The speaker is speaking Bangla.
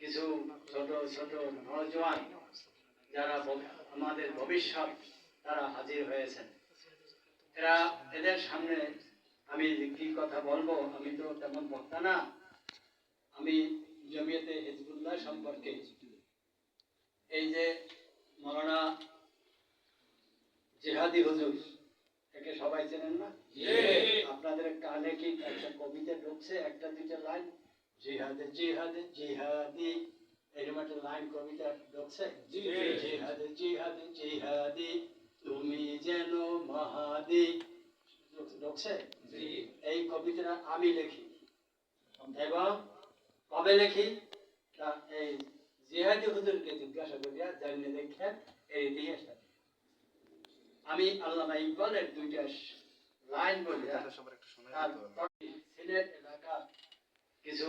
কিছু ছোট ছোট নজওয়ান যারা আমাদের ভবিষ্যৎ তারা হাজির হয়েছেন। এরা এদের সামনে আমি কি কথা বলব আমি তো তেমন বক্তা না। আমি জমিয়তে হিজবুল্লাহ সম্পর্কে। এই যে মৌলানা জেহাদি হুজুর একে সবাই চেনেন না? আপনাদের কানে কি একটা কবিতা ঢুকছে একটা দুইটা লাইন? জিহাদে জিহাদে জিহাদি। এরকম একটা লাইন কবিতা ঢুকছে। জিহাদে জিহাদে জিহাদি তুমি যেন মহাদি। ঢুকছে? এই কবিতাটা আমি লিখি। এবং কবে লিখি? তা এই জিহাদি হুজুরকে জিজ্ঞাসা করিয়া জানিয়ে দেখেন এই ইতিহাসটা আমি আল্লামা ইকবালের দুইটা লাইন বলি সিলেট এলাকা কিছু